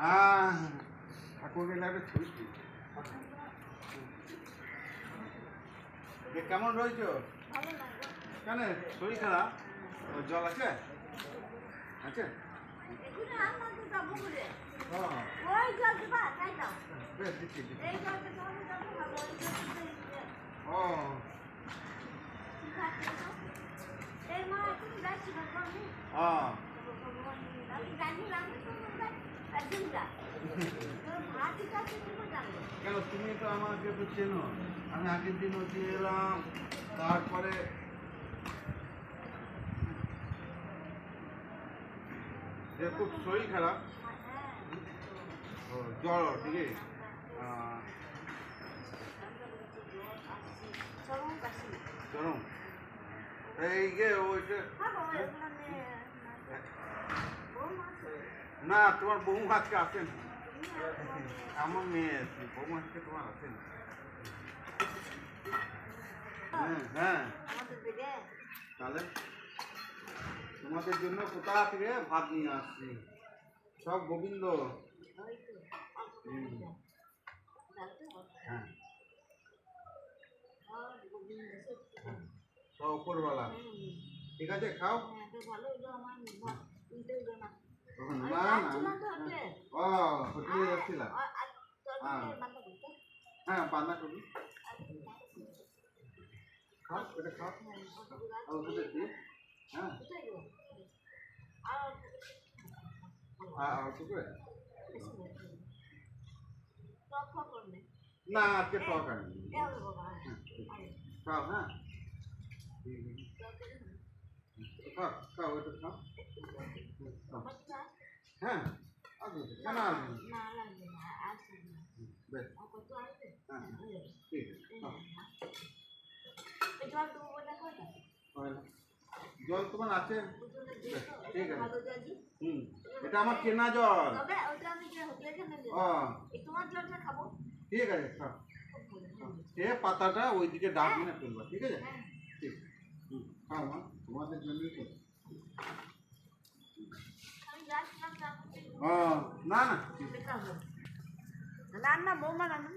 আহ, ঠাকুরকে লাগে ছবি তুলি। এ কেমন রয়েছ? কেন? শরীর খারাপ? জল আছে? আছে? ও কেন তুমি তো আমাকে তো চেনো। আমি আগের দিন দিয়ে এলাম তারপরে খুব শরীর খারাপ। জ্বর ঠিক আছে? চরম এই যে ওইটা না তোমার বউ আজকে আসেন। আমার মেয়ে আছে বউ আজকে তোমার আসেন। হ্যাঁ হ্যাঁ। তাহলে তোমাদের জন্য কোথা থেকে ভাত নিয়ে আসছি? সব গোবিন্দ। হ্যাঁ। হ্যাঁ সব উপরওয়ালা। ঠিক আছে খাও। হ্যাঁ, ভালো আমার ভা- উল্টে হলো না। আমি না যাচ্ছিলাম তো না হোটেলে। ও হোটেলে যাচ্ছিলা আর- আর তরকারি হ্যাঁ। বাঁধা করতে। হ্যাঁ খাও এটা খাও। হ্যাঁ, আর দিয়ে হ্যাঁ অল্প করে? করবে। না। আজকে টক হ্যাঁ। আরে, খাও হ্যাঁ। খাও খাও খাও। হ্যাঁ। কেন আসবে জল? হয় তোমার আছে ঠিক আছে। হুম এটা আমার কেনা জল ঠিক আছে খাও। সে পাতাটা ওইদিকে ডাক না ফেলবা ঠিক আছে হ্যাঁ ঠিক হুম খাও মা তোমাদের জন্যই তো ও না না 那那没嘛，那不